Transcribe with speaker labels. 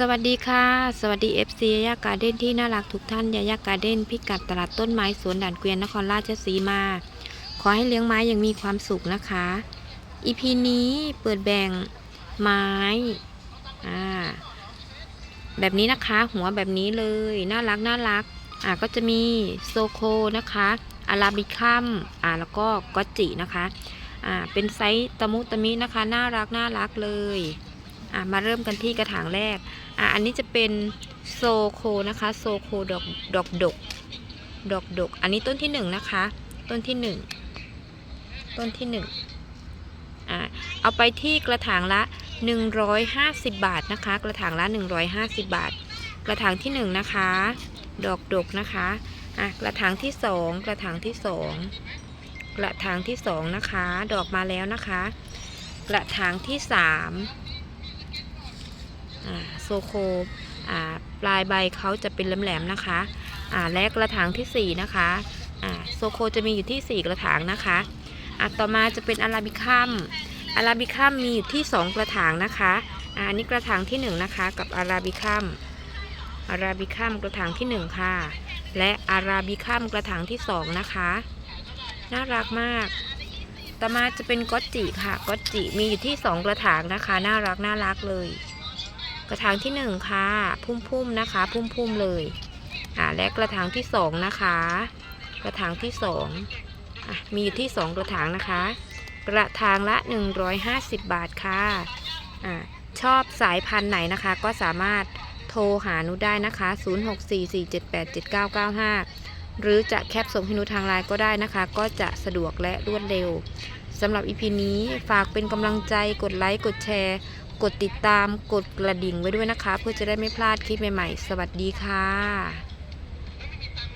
Speaker 1: สวัสดีค่ะ สวัสดี FC ยายาการ์เด้นที่น่ารักทุกท่านยายาการ์เด้นพิกัดตลาดต้นไม้สวนด่านเกวียนนครราชสีมา ขอให้เลี้ยงไม้อย่างมีความสุขนะคะ EP นี้เปิดแบ่งไม้อ่าแบบนี้นะคะหัวแบบนี้เลยน่ารักน่ารักอ่าก็จะมีโซโคนะคะอาราบิคัมอ่าแล้วก็ก็จินะคะอ่าเป็นไซส์ตะมุตะมินะคะ น่ารักน่ารักเลย อ่ามาเริ่มกันที่กระถางแรกอะอันนี้จะเป็นโซโคนะคะโซโคดอกดอกดกดอกดก อันนี้ต้นที่หนึ่งนะคะ ต้นที่หนึ่งต้นที่หนึ่งอะเอาไปที่กระถางละ 150 บาทนะคะ กระถางละ 150 บาท กระถางที่หนึ่งนะคะ ดอกดกนะคะอะกระถางที่สองกระถางที่สองกระถางที่สองนะคะ ดอกมาแล้วนะคะ กระถางที่สาม โซโคปลายใบเขาจะเป็นแหลมๆนะคะและกระถางทีสี่ 4 นะคะโซโคจะมีอยู่ที่ 4 กระถางนะคะต่อมาจะเป็นอาราบิคัมอาราบิคัมมีอยู่ที่ 2 กระถางนะคะอันนี้กระถางที่ 1 นะคะ กับอาราบิคัมอาราบิคัมกระถางที่ 1 ค่ะ และอาราบิคัมกระถางที่ 2 นะคะ น่ารักมาก ต่อมาจะเป็นก๊อตจิค่ะก๊อตจิมีอยู่ที่ 2 กระถางนะคะ น่ารักน่ารักเลย กระถางที่หนึ่งค่ะ พุ่มๆนะคะ พุ่มๆเลยอ่าและกระถางที่สองนะคะ กระถางที่สองอะมีอยู่ที่สองกระถางนะคะ กระถางละ 150 บาทค่ะอ่าชอบสายพันธุ์ไหนนะคะ ก็สามารถโทรหานุได้นะคะ 0644787995 หรือจะแคปส่งให้นุทางไลน์ก็ได้นะคะ ก็จะสะดวกและรวดเร็วสำหรับ EP นี้ฝากเป็นกำลังใจกดไลค์ กดแชร์ กดติดตามกดกระดิ่งไว้ด้วยนะคะ เพื่อจะได้ไม่พลาดคลิปใหม่ๆ สวัสดีค่ะ